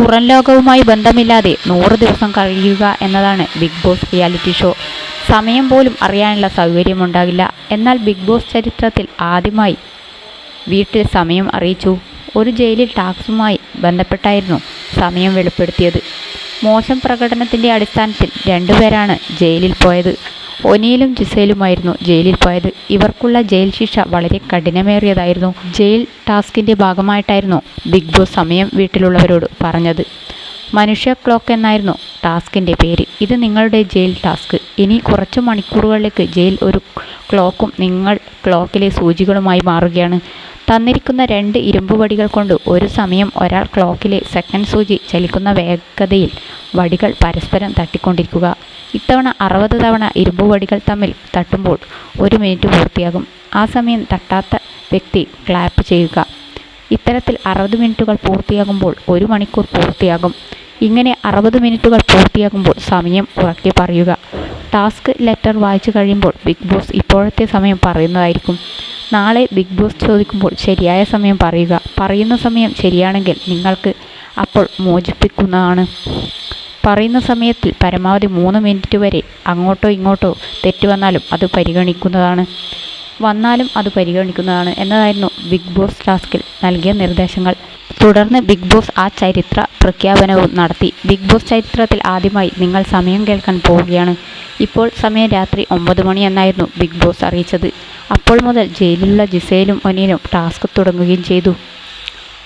പുറം ലോകവുമായി ബന്ധമില്ലാതെ നൂറ് ദിവസം കഴിയുക എന്നതാണ് ബിഗ് ബോസ് റിയാലിറ്റി ഷോ. സമയം പോലും അറിയാനുള്ള സൗകര്യമുണ്ടാകില്ല. എന്നാൽ ബിഗ് ബോസ് ചരിത്രത്തിൽ ആദ്യമായി വീട്ടിൽ സമയം അറിയിച്ചു. ഒരു ജയിലിൽ ടാക്സുമായി ബന്ധപ്പെട്ടായിരുന്നു സമയം വെളിപ്പെടുത്തിയത്. മോശം പ്രകടനത്തിന്റെ അടിസ്ഥാനത്തിൽ രണ്ടുപേരാണ് ജയിലിൽ പോയത്. ഒനിയിലും ജിസയിലുമായിരുന്നു ജയിലിൽ പോയത് ഇവർക്കുള്ള ജയിൽ ശിക്ഷ വളരെ കഠിനമേറിയതായിരുന്നു. ജയിൽ ടാസ്കിന്റെ ഭാഗമായിട്ടായിരുന്നു ബിഗ് ബോസ് സമയം വീട്ടിലുള്ളവരോട് പറഞ്ഞത്. മനുഷ്യ ക്ലോക്ക് എന്നായിരുന്നു ടാസ്കിന്റെ പേര്. ഇത് നിങ്ങളുടെ ജയിൽ ടാസ്ക്. ഇനി കുറച്ച് മണിക്കൂറുകളിലേക്ക് ജയിൽ ഒരു ക്ലോക്കും നിങ്ങൾ ക്ലോക്കിലെ സൂചികളുമായി മാറുകയാണ്. തന്നിരിക്കുന്ന രണ്ട് ഇരുമ്പ് വടികൾ കൊണ്ട് ഒരു സമയം ഒരാൾ ക്ലോക്കിലെ സെക്കൻഡ് സൂചി ചലിക്കുന്ന വേഗതയിൽ വടികൾ പരസ്പരം തട്ടിക്കൊണ്ടിരിക്കുക. ഇത്തവണ അറുപത് തവണ ഇരുമ്പ് വടികൾ തമ്മിൽ തട്ടുമ്പോൾ ഒരു മിനിറ്റ് പൂർത്തിയാകും. ആ സമയം തട്ടാത്ത വ്യക്തി ക്ലാപ്പ് ചെയ്യുക. ഇത്തരത്തിൽ അറുപത് മിനിറ്റുകൾ പൂർത്തിയാകുമ്പോൾ ഒരു മണിക്കൂർ പൂർത്തിയാകും. ഇങ്ങനെ അറുപത് മിനിറ്റുകൾ പൂർത്തിയാകുമ്പോൾ സമയം ഉറക്കി പറയുക. ടാസ്ക് ലെറ്റർ വായിച്ചു കഴിയുമ്പോൾ ബിഗ് ബോസ് ഇപ്പോഴത്തെ സമയം പറയുന്നതായിരിക്കും. നാളെ ബിഗ് ബോസ് ചോദിക്കുമ്പോൾ ശരിയായ സമയം പറയുക. പറയുന്ന സമയം ശരിയാണെങ്കിൽ നിങ്ങൾക്ക് അപ്പോൾ മോചിപ്പിക്കുന്നതാണ്. പറയുന്ന സമയത്തിൽ പരമാവധി മൂന്ന് മിനിറ്റ് വരെ അങ്ങോട്ടോ ഇങ്ങോട്ടോ തെറ്റ് വന്നാലും അത് പരിഗണിക്കുന്നതാണ്. വന്നാലും അത് പരിഗണിക്കുന്നതാണ് എന്നതായിരുന്നു ബിഗ് ബോസ് ടാസ്കിൽ നൽകിയ നിർദ്ദേശങ്ങൾ. തുടർന്ന് ബിഗ് ബോസ് ആ ചരിത്ര പ്രഖ്യാപനവും നടത്തി. ബിഗ് ബോസ് ചരിത്രത്തിൽ ആദ്യമായി നിങ്ങൾ സമയം കേൾക്കാൻ പോവുകയാണ്. ഇപ്പോൾ സമയം രാത്രി ഒമ്പത് മണി എന്നായിരുന്നു ബിഗ് ബോസ് അറിയിച്ചത്. അപ്പോൾ മുതൽ ജയിലിലുള്ള ജിസയിലും ഒനിയിലും ടാസ്ക് തുടങ്ങുകയും ചെയ്തു.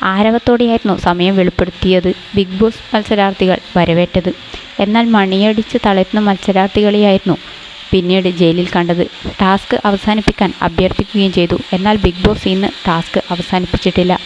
ആരവത്തോടെയായിരുന്നു സമയം വെളിപ്പെടുത്തിയത്. ബിഗ് ബോസ് മത്സരാർത്ഥികൾ വരവേറ്റത്. എന്നാൽ മണിയടിച്ച് തളരുന്ന മത്സരാർത്ഥികളെയായിരുന്നു പിന്നീട് ജയിലിൽ കണ്ടത്. ടാസ്ക് അവസാനിപ്പിക്കാൻ അഭ്യർത്ഥിക്കുകയും ചെയ്തു. എന്നാൽ ബിഗ് ബോസ് ഇന്ന് ടാസ്ക് അവസാനിപ്പിച്ചിട്ടില്ല.